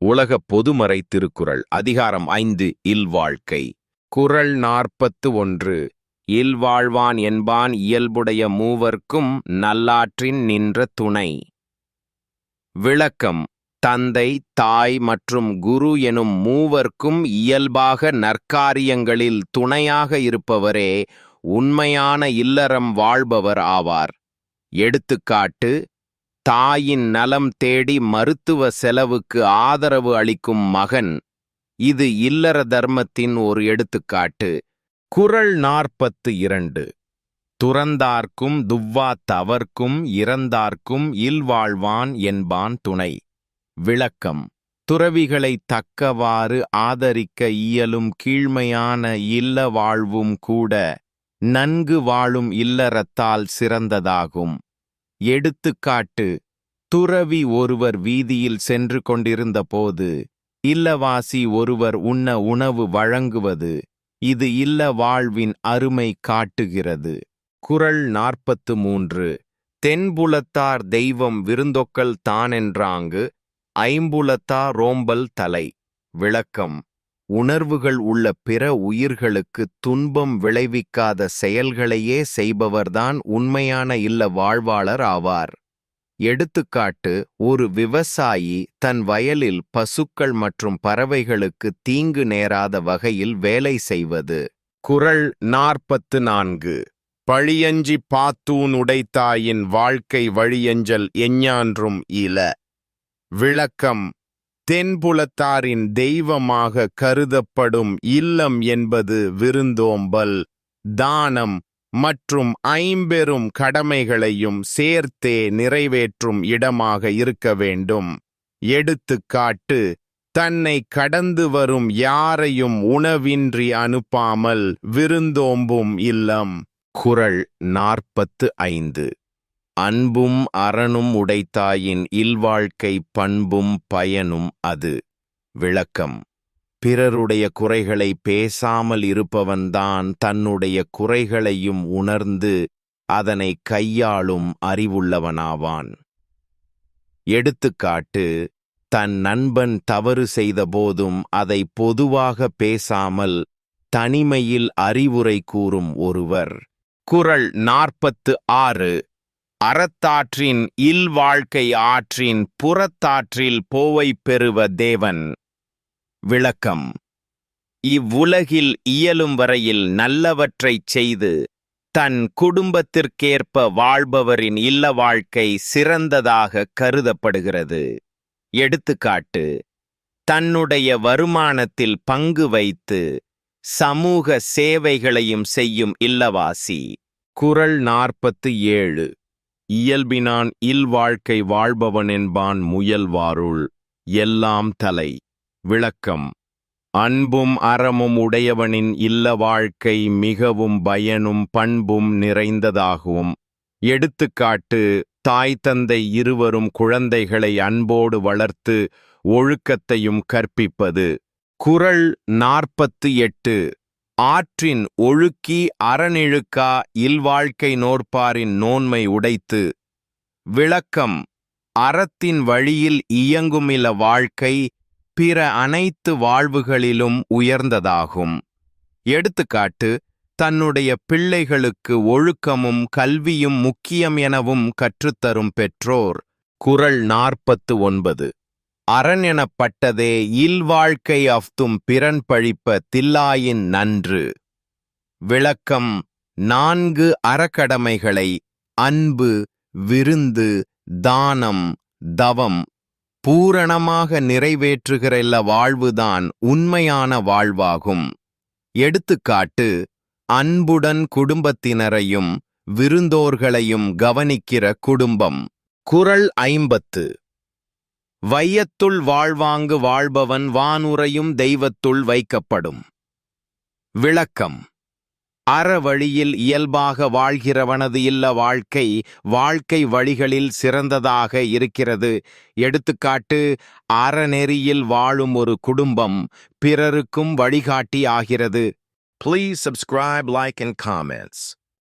உலக பொதுமறை திருக்குறள் அதிகாரம் ஐந்து இல்வாழ்க்கை குறள் நாற்பத்து ஒன்று இல்வாழ்வான் என்பான் இயல்புடைய மூவர்க்கும் நல்லாற்றின் நின்ற துணை. விளக்கம் தந்தை தாய் மற்றும் குரு எனும் மூவர்க்கும் இயல்பாக நற்காரியங்களில் துணையாக இருப்பவரே உண்மையான இல்லறம் வாழ்பவர் ஆவார். எடுத்துக்காட்டு தாயின் நலம் தேடி மருத்துவ செலவுக்கு ஆதரவு அளிக்கும் மகன். இது இல்லற தர்மத்தின் ஒரு எடுத்துக்காட்டு. குறள் நாற்பத்து இரண்டு. துறந்தார்க்கும் துவ்வா தவர்க்கும் இறந்தார்க்கும் இல்வாழ்வான் என்பான் துணை. விளக்கம். துறவிகளை தக்கவாறு ஆதரிக்க இயலும் கீழ்மையான இல்ல வாழ்வும் கூட நன்கு வாழும் இல்லறத்தால் சிறந்ததாகும். எடுத்துக்காட்டு துறவி ஒருவர் வீதியில் சென்று கொண்டிருந்தபோது இல்லவாசி ஒருவர் உண்ண உணவு வழங்குவது இது இல்ல வாழ்வின் அருமை காட்டுகிறது. குறள் நாற்பத்து மூன்று தென்புலத்தார் தெய்வம் விருந்தொக்கல் தானென்றாங்கு ஐம்புலத்தா ரோம்பல் தலை. விளக்கம் உணர்வுகள் உள்ள பிற உயிர்களுக்கு துன்பம் விளைவிக்காத செயல்களையே செய்பவர்தான் உண்மையான இல்ல வாழ்வாளர் ஆவார். எடுத்துக்காட்டு ஒரு விவசாயி தன் வயலில் பசுக்கள் மற்றும் பறவைகளுக்கு தீங்கு நேராத வகையில் வேலை செய்வது. குறள் நாற்பத்து நான்கு பழியஞ்சி பாத்தூன் உடைத்தாயின் வாழ்க்கை வழியஞ்சல் எஞ்ஞான்றும் இல. விளக்கம் தென்புலத்தாரின் தெய்வமாக கருதப்படும் இல்லம் என்பது விருந்தோம்பல் தானம் மற்றும் ஐம்பெரும் கடமைகளையும் சேர்த்தே நிறைவேற்றும் இடமாக இருக்க வேண்டும். எடுத்துக்காட்டு தன்னை கடந்து வரும் யாரையும் உணவின்றி அனுப்பாமல் விருந்தோம்பும் இல்லம். குறள் நாற்பத்து ஐந்து. அன்பும் அறனும் உடைத்தாயின் இல்வாழ்க்கை பண்பும் பயனும் அது. விளக்கம். பிறருடைய குறைகளை பேசாமல் இருப்பவன்தான் தன்னுடைய குறைகளையும் உணர்ந்து அதனை கையாளும் அறிவுள்ளவனாவான். எடுத்துக்காட்டு தன் நண்பன் தவறு செய்தபோதும் அதை பொதுவாக பேசாமல் தனிமையில் அறிவுரை கூறும் ஒருவர். குறள் நாற்பத்து ஆறு. அறத்தாற்றின் இல்வாழ்க்கை ஆற்றின் புறத்தாற்றில் போவை பெறுவ தேவன். விளக்கம். இவ்வுலகில் இயலும் வரையில் நல்லவற்றைச் செய்து தன் குடும்பத்திற்கேற்ப வாழ்பவரின் இல்ல வாழ்க்கை சிறந்ததாக கருதப்படுகிறது. எடுத்துக்காட்டு தன்னுடைய வருமானத்தில் பங்கு வைத்து சமூக சேவைகளையும் செய்யும் இல்லவாசி. குறள் நாற்பத்து ஏழு. இயல்பினான் இல்வாழ்க்கை வாழ்பவன் என்பான் முயல்வாருள். எல்லாம் தலை. விளக்கம். அன்பும் அறமும் உடையவனின் இல்ல வாழ்க்கை மிகவும் பயனும் பண்பும் நிறைந்ததாகும். எடுத்துக்காட்டு தாய் தந்தை இருவரும் குழந்தைகளை அன்போடு வளர்த்து ஒழுக்கத்தையும் கற்பிப்பது. குறள் நாற்பத்து எட்டு. ஆற்றின் ஒழுக்கி அறநிழுக்கா இல்வாழ்க்கை நோற்பாரின் நோன்மை உடைத்து விளக்கம் அறத்தின் வழியில் இயங்குமில வாழ்க்கை பிற அனைத்து வாழ்வுகளிலும் உயர்ந்ததாகும். எடுத்துக்காட்டு தன்னுடைய பிள்ளைகளுக்கு ஒழுக்கமும் கல்வியும் முக்கியம் எனவும் கற்றுத்தரும் பெற்றோர் குறள் நாற்பத்து ஒன்பது. அரண் எனப்பட்டதே இல்வாழ்க்கை அஃதும் பிறன் பழிப்ப தில்லாயின் நன்று. விளக்கம் நான்கு அறக்கடமைகளை அன்பு விருந்து தானம் தவம் பூரணமாக நிறைவேற்றுகிறல்ல வாழ்வுதான் உண்மையான வாழ்வாகும். எடுத்துக்காட்டு அன்புடன் குடும்பத்தினரையும் விருந்தோர்களையும் கவனிக்கிற குடும்பம். குறள் ஐம்பத்து. வையத்துள் வாழ்வாங்கு வாழ்பவன் வானுரையும் தெய்வத்துள் வைக்கப்படும். விளக்கம். அறவழியில் இயல்பாக வாழ்கிறவனது இல்ல வாழ்க்கை வாழ்க்கை வழிகளில் சிறந்ததாக இருக்கிறது. எடுத்துக்காட்டு அறநெறியில் வாழும் ஒரு குடும்பம் பிறருக்கும் வழிகாட்டி ஆகிறது. Please subscribe, like, and comments.